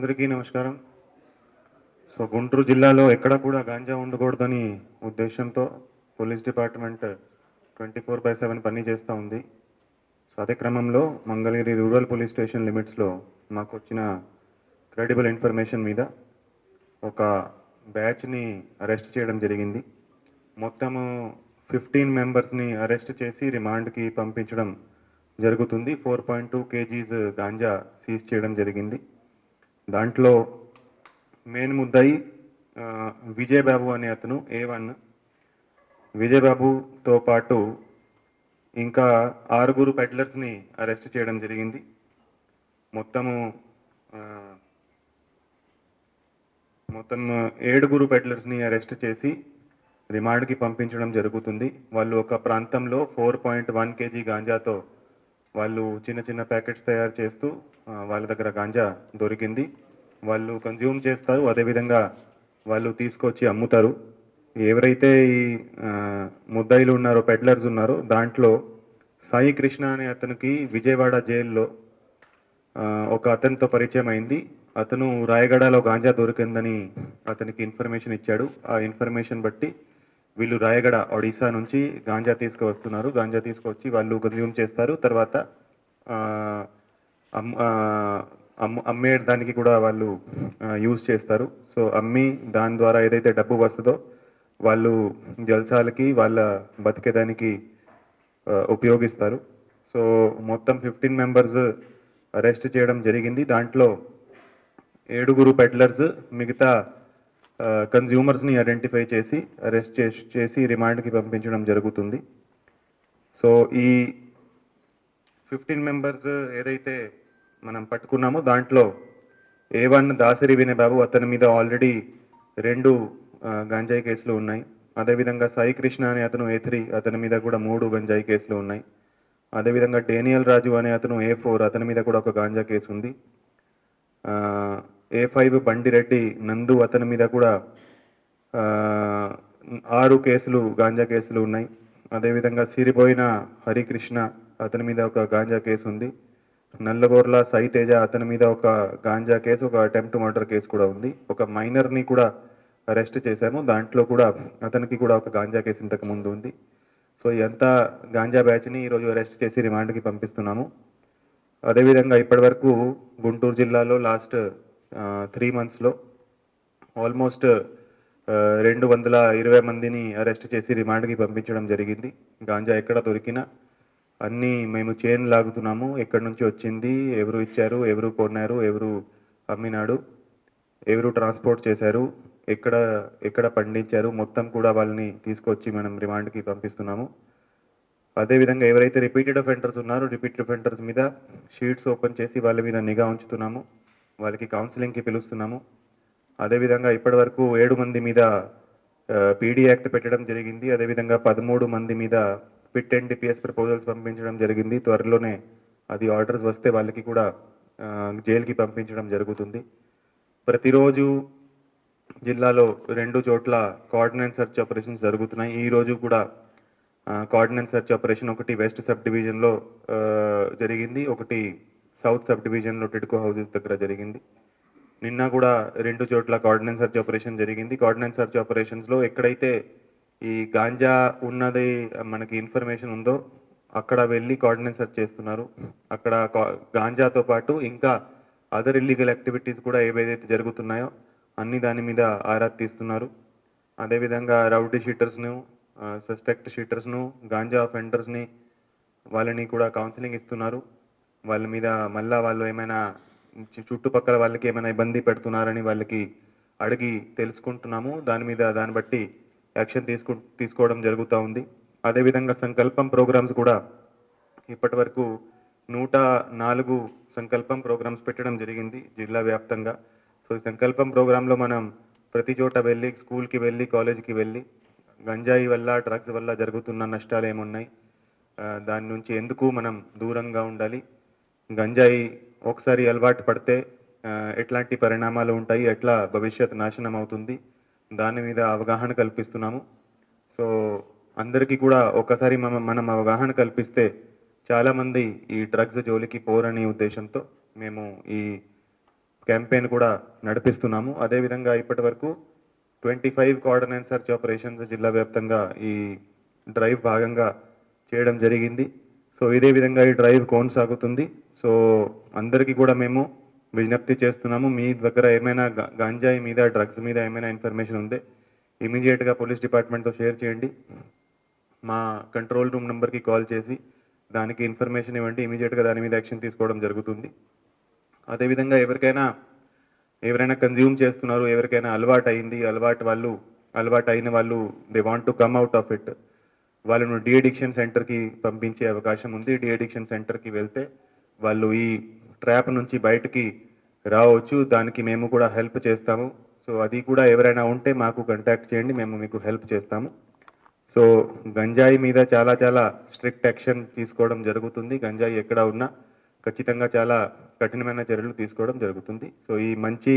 అందరికీ నమస్కారం. సో గుంటూరు జిల్లాలో ఎక్కడ కూడా గాంజా ఉండకూడదని ఉద్దేశంతో police department twenty four by seven పని చేస్తూ ఉంది. సో అదే క్రమంలో మంగళగిరి రూరల్ పోలీస్ స్టేషన్ లిమిట్స్లో మాకు వచ్చిన క్రెడిబుల్ ఇన్ఫర్మేషన్ మీద ఒక బ్యాచ్ని అరెస్ట్ చేయడం జరిగింది. మొత్తము ఫిఫ్టీన్ మెంబర్స్ని అరెస్ట్ చేసి రిమాండ్కి పంపించడం జరుగుతుంది. Four point two kgs ganja seize చేయడం జరిగింది. దాంట్లో మెయిన్ ముద్దాయి విజయబాబు అనే అతను ఏ వన్ విజయబాబుతో పాటు ఇంకా ఆరుగురు పెడ్లర్స్ని అరెస్ట్ చేయడం జరిగింది. మొత్తము మొత్తం ఏడుగురు పెడ్లర్స్ని అరెస్ట్ చేసి రిమాండ్కి పంపించడం జరుగుతుంది. వాళ్ళు ఒక ప్రాంతంలో ఫోర్ పాయింట్ వన్ కేజీ గాంజాతో వాళ్ళు చిన్న చిన్న ప్యాకెట్స్ తయారు చేస్తూ వాళ్ళ దగ్గర గాంజా దొరికింది. వాళ్ళు కన్జ్యూమ్ చేస్తారు. అదేవిధంగా వాళ్ళు తీసుకొచ్చి అమ్ముతారు. ఎవరైతే ఈ ముద్దాయిలు ఉన్నారో పెడ్లర్స్ ఉన్నారో దాంట్లో సాయి కృష్ణ అనే అతనికి విజయవాడ జైల్లో ఒక అతనితో పరిచయం అయింది. అతను రాయగడలో గాంజా దొరికిందని అతనికి ఇన్ఫర్మేషన్ ఇచ్చాడు. ఆ ఇన్ఫర్మేషన్ బట్టి వీళ్ళు రాయగడ ఒడిశా నుంచి గాంజా తీసుకువస్తున్నారు. గాంజా తీసుకొచ్చి వాళ్ళు కన్జ్యూమ్ చేస్తారు. తర్వాత అమ్మే దానికి కూడా వాళ్ళు యూజ్ చేస్తారు. సో అమ్మి దాని ద్వారా ఏదైతే డబ్బు వస్తుందో వాళ్ళు జల్సాలకి వాళ్ళ బతికేదానికి ఉపయోగిస్తారు. సో మొత్తం ఫిఫ్టీన్ మెంబర్స్ అరెస్ట్ చేయడం జరిగింది. దాంట్లో ఏడుగురు పెడ్లర్స్ మిగతా కన్జ్యూమర్స్ని ఐడెంటిఫై చేసి అరెస్ట్ చేసి చేసి రిమాండ్కి పంపించడం జరుగుతుంది. సో ఈ ఫిఫ్టీన్ మెంబర్స్ ఏదైతే మనం పట్టుకున్నామో దాంట్లో ఏ వన్ దాసరి వినయబాబు అతని మీద ఆల్రెడీ రెండు ఆ, గంజాయి కేసులు ఉన్నాయి. అదేవిధంగా సాయి కృష్ణ అనే అతను ఏ త్రీ అతని మీద కూడా మూడు గంజాయి కేసులు ఉన్నాయి. అదేవిధంగా డేనియల్ రాజు అనే అతను ఏ ఫోర్ అతని మీద కూడా ఒక గాంజా కేసు ఉంది ఏ ఫైవ్ బండిరెడ్డి నందు అతని మీద కూడా ఆరు కేసులు గాంజా కేసులు ఉన్నాయి. అదేవిధంగా సిరిపోయిన హరికృష్ణ అతని మీద ఒక గాంజా కేసు ఉంది. నల్లగోర్ల సైతేజ అతని మీద ఒక గాంజా కేసు ఒక అటెంప్ట్ మర్డర్ కేసు కూడా ఉంది. ఒక మైనర్ని కూడా అరెస్ట్ చేశాము. దాంట్లో కూడా అతనికి కూడా ఒక గాంజా కేసు ఇంతకు ముందు ఉంది. సో ఇదంతా గాంజా బ్యాచ్ని ఈరోజు అరెస్ట్ చేసి రిమాండ్కి పంపిస్తున్నాము. అదేవిధంగా ఇప్పటివరకు గుంటూరు జిల్లాలో లాస్ట్ త్రీ మంత్స్లో ఆల్మోస్ట్ రెండు వందల ఇరవై మందిని అరెస్ట్ చేసి రిమాండ్కి పంపించడం జరిగింది. గాంజా ఎక్కడ దొరికినా అన్నీ మేము చైన్ లాగుతున్నాము. ఎక్కడి నుంచి వచ్చింది ఎవరు ఇచ్చారు ఎవరు కొన్నారు ఎవరు అమ్మినాడు ఎవరు ట్రాన్స్పోర్ట్ చేశారు ఎక్కడ ఎక్కడ పండించారు మొత్తం కూడా వాళ్ళని తీసుకొచ్చి మనం రిమాండ్కి పంపిస్తున్నాము. అదేవిధంగా ఎవరైతే రిపీటెడ్ అఫెండర్స్ ఉన్నారో రిపీటెడ్ అఫెండర్స్ మీద షీట్స్ ఓపెన్ చేసి వాళ్ళ మీద నిఘా ఉంచుతున్నాము. వాళ్ళకి కౌన్సిలింగ్కి పిలుస్తున్నాము. అదేవిధంగా ఇప్పటివరకు ఏడు మంది మీద పీడీ యాక్ట్ పెట్టడం జరిగింది. అదేవిధంగా పదమూడు మంది మీద పిట్ అండ్ డిపిఎస్ ప్రపోజల్స్ పంపించడం జరిగింది. త్వరలోనే అది ఆర్డర్స్ వస్తే వాళ్ళకి కూడా జైలుకి పంపించడం జరుగుతుంది. ప్రతిరోజు జిల్లాలో రెండు చోట్ల కోఆర్డినెన్స్ సెర్చ్ ఆపరేషన్స్ జరుగుతున్నాయి. ఈ రోజు కూడా కోఆర్డినెన్స్ సెర్చ్ ఆపరేషన్ ఒకటి వెస్ట్ సబ్ డివిజన్లో జరిగింది. ఒకటి సౌత్ సబ్ డివిజన్లో టిడ్కో హౌసెస్ దగ్గర జరిగింది. నిన్న కూడా రెండు చోట్ల కార్డినెన్ సర్చ్ ఆపరేషన్ జరిగింది. కార్డినెన్ సర్చ్ ఆపరేషన్స్లో ఎక్కడైతే ఈ గాంజా ఉన్నది మనకి ఇన్ఫర్మేషన్ ఉందో అక్కడ వెళ్ళి కార్డినెన్ సర్చ్ చేస్తున్నారు. అక్కడ కా- గాంజాతో పాటు ఇంకా అదర్ ఇల్లీగల్ యాక్టివిటీస్ కూడా ఏవైతే జరుగుతున్నాయో అన్ని దాని మీద ఆరా తీస్తున్నారు. అదేవిధంగా రౌడీ షీటర్స్ను సస్పెక్ట్ షీటర్స్ను గాంజా అఫెండర్స్ని వాళ్ళని కూడా కౌన్సిలింగ్ ఇస్తున్నారు. వాళ్ళ మీద మళ్ళా వాళ్ళు ఏమైనా చుట్టుపక్కల వాళ్ళకి ఏమైనా ఇబ్బంది పెడుతున్నారని వాళ్ళకి అడిగి తెలుసుకుంటున్నాము. దాని మీద దాన్ని బట్టి యాక్షన్ తీసుకు తీసుకోవడం జరుగుతూ ఉంది. అదేవిధంగా సంకల్పం ప్రోగ్రామ్స్ కూడా ఇప్పటి వరకు నూట నాలుగు సంకల్పం ప్రోగ్రామ్స్ పెట్టడం జరిగింది జిల్లా వ్యాప్తంగా. సో ఈ సంకల్పం ప్రోగ్రాంలో మనం ప్రతి చోట వెళ్ళి స్కూల్కి వెళ్ళి కాలేజీకి వెళ్ళి గంజాయి వల్ల డ్రగ్స్ వల్ల జరుగుతున్న నష్టాలు ఏమున్నాయి దాని నుంచి ఎందుకు మనం దూరంగా ఉండాలి? గంజాయి ఒకసారి అలవాటు పడితే ఎట్లాంటి పరిణామాలు ఉంటాయి ఎట్లా భవిష్యత్ నాశనం అవుతుంది దాని మీద అవగాహన కల్పిస్తున్నాము. సో అందరికీ కూడా ఒకసారి మనం మనం అవగాహన కల్పిస్తే చాలామంది ఈ డ్రగ్స్ జోలికి పోరనే ఉద్దేశంతో మేము ఈ క్యాంపెయిన్ కూడా నడిపిస్తున్నాము. అదేవిధంగా ఇప్పటి వరకు twenty five coordinate search operations జిల్లా వ్యాప్తంగా ఈ డ్రైవ్ భాగంగా చేయడం జరిగింది. సో ఇదే విధంగా ఈ డ్రైవ్ కొనసాగుతుంది. సో అందరికీ కూడా మేము విజ్ఞప్తి చేస్తున్నాము. మీ దగ్గర ఏమైనా గాంజాయి మీద డ్రగ్స్ మీద ఏమైనా ఇన్ఫర్మేషన్ ఉంటే ఇమీడియట్గా పోలీస్ డిపార్ట్మెంట్తో షేర్ చేయండి. మా కంట్రోల్ రూమ్ నెంబర్కి కాల్ చేసి దానికి ఇన్ఫర్మేషన్ ఇవ్వండి. ఇమీడియట్గా దాని మీద యాక్షన్ తీసుకోవడం జరుగుతుంది. అదేవిధంగా ఎవరికైనా ఎవరైనా కన్జ్యూమ్ చేస్తున్నారు ఎవరికైనా అలవాటు అయింది అలవాటు వాళ్ళు అలవాటు అయిన వాళ్ళు they want to come out of it వాళ్ళను డిఎడిక్షన్ సెంటర్కి పంపించే అవకాశం ఉంది. డిఎడిక్షన్ సెంటర్కి వెళ్తే వాళ్ళు ఈ ట్రాప్ నుంచి బయటకి రావచ్చు దానికి మేము కూడా హెల్ప్ చేస్తాము. సో అది కూడా ఎవరైనా ఉంటే మాకు కాంటాక్ట్ చేయండి మేము మీకు హెల్ప్ చేస్తాము. సో గంజాయి మీద చాలా చాలా స్ట్రిక్ట్ యాక్షన్ తీసుకోవడం జరుగుతుంది. గంజాయి ఎక్కడ ఉన్నా ఖచ్చితంగా చాలా కఠినమైన చర్యలు తీసుకోవడం జరుగుతుంది. సో ఈ మంచి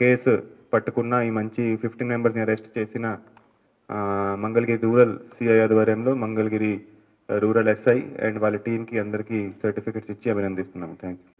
కేసు పట్టుకున్న ఈ మంచి ఫిఫ్టీన్ మెంబర్స్ని అరెస్ట్ చేసిన మంగళగిరి రూరల్ సిఐ ఆధ్వర్యంలో మంగళగిరి రూరల్ ఎస్ఐ అండ్ వాళ్ళ టీంకి అందరికీ సర్టిఫికెట్స్ ఇచ్చి అభినందిస్తున్నాము. Thank you